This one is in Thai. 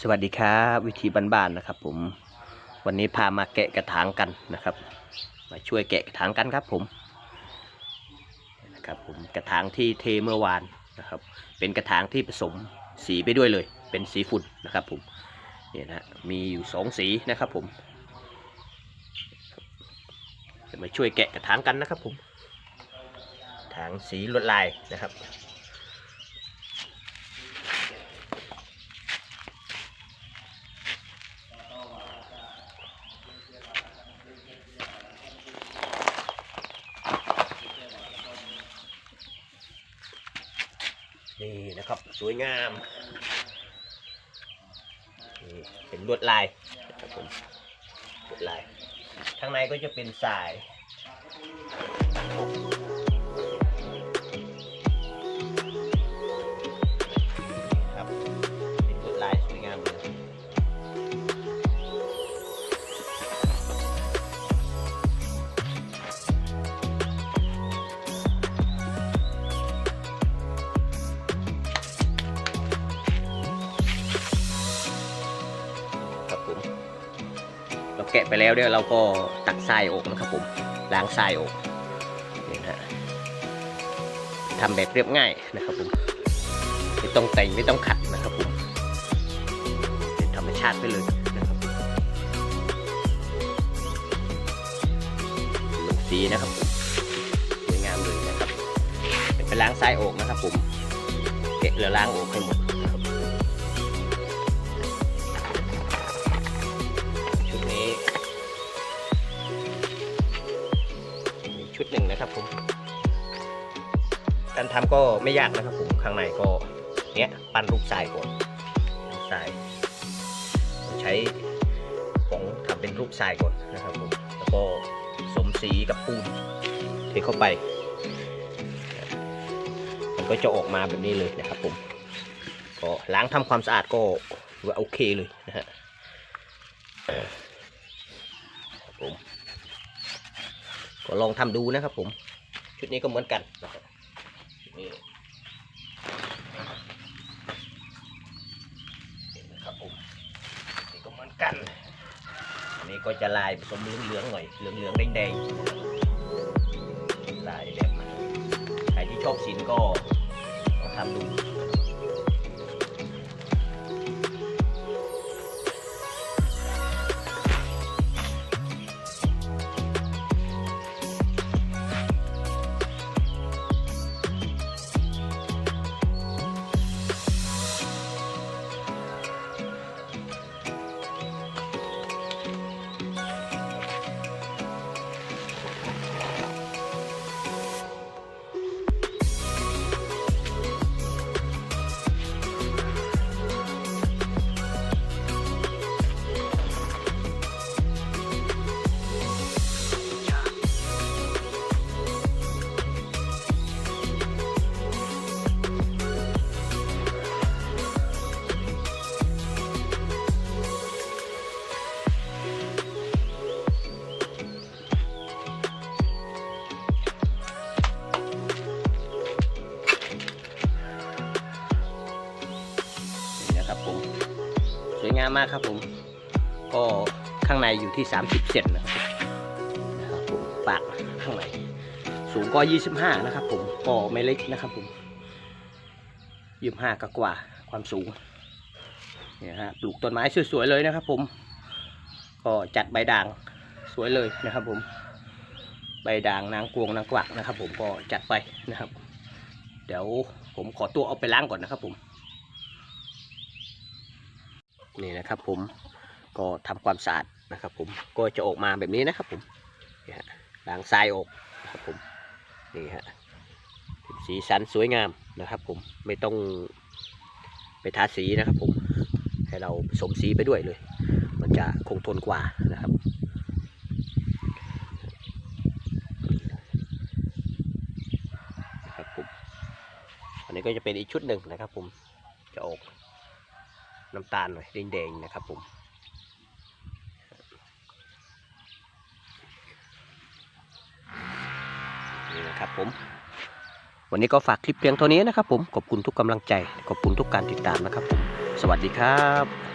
สวัสดีครับ วิธีบ้านๆนะครับ ผมวันนี้พามาแกะกระถางกันนะครับ มาช่วยแกะกระถางกันครับ ผมนะครับผมกระถางที่เทเมื่อวานนะครับ เป็นกระถางที่ผสมสีไปด้วยเลย เป็นสีฝุ่นนะครับ ผมเนี่ยนะมีอยู่สองสีนะครับ ผมจะมาช่วยแกะกระถางกันนะครับ ผมถางสีลวดลายนะครับ นี่นะครับสวยงามนี่เป็นลวดลายนะครับผมลวดลายข้างในก็จะเป็นทราย เราแกะไปแล้วเนี่ยเราก็ตักทรายออกนะครับผมล้างทรายออกนี่นะฮะทำแบบเรียบง่ายนะครับผมไม่ต้องแต่งไม่ต้องขัดนะครับผมเป็นธรรมชาติไปเลยนะครับลงสีนะครับผมสวยงามเลยนะครับเดี๋ยวไปล้างทรายออกนะครับผมแกะแล้วล้างออกให้หมด หนึ่งนะครับผมการทำก็ไม่ยากนะครับผมข้างในก็เนี้ยปั้นรูปทรายก่อนรูปทรายใช้ของทำเป็นรูปทรายก่อนนะครับผมแล้วก็สมสีกับปูนเทเข้าไป มันก็จะออกมาแบบนี้เลยนะครับผมก็ล้างทำความสะอาดก็ว่าโอเคเลยนะฮะ ครับผม ก็ลองทำดูนะครับผม ชุดนี้ก็เหมือนกันนะครับนี่นะครับผมนี่ก็เหมือนกันอันนี้ก็จะลายผสมเหลืองๆหน่อย เหลืองๆแดงๆ สวยงามมากครับผม ก็ข้างในอยู่ที่ 30 เซนนะครับนะครับผมปากข้างในสูงก็ 25 นะครับผมก็ไม่เล็กนะครับผม25กกว่าความสูงเนี่ยฮะปลูกต้นไม้สวยๆเลยนะครับ ผม ก็จัดใบด่างสวยเลยนะครับ ผม ใบด่างนางกวงนางกวักนะครับ ผมก็จัดไปนะครับ เดี๋ยวผมขอตัวเอาไปล้างก่อนนะครับผม นี่นะครับ ผมก็ทำความสะอาดนะครับ ผมก็จะออกมาแบบนี้นะครับ ผมนี่ฮะล้างทรายออกนะครับผมนี่ฮะสีสันสวยงามนะครับ ผมไม่ต้องไปทาสีนะครับ ผมให้เราผสมสีไปด้วยเลย มันจะคงทนกว่านะครับนะครับผมอันนี้ก็จะเป็นอีกชุดหนึ่งนะครับ ผมจะออก น้ำตาลหน่อยแดงๆนะครับผมนี่นะครับผม วันนี้ก็ฝากคลิปเพียงเท่านี้นะครับผม ขอบคุณทุกกำลังใจ ขอบคุณทุกการติดตามนะครับผม สวัสดีครับ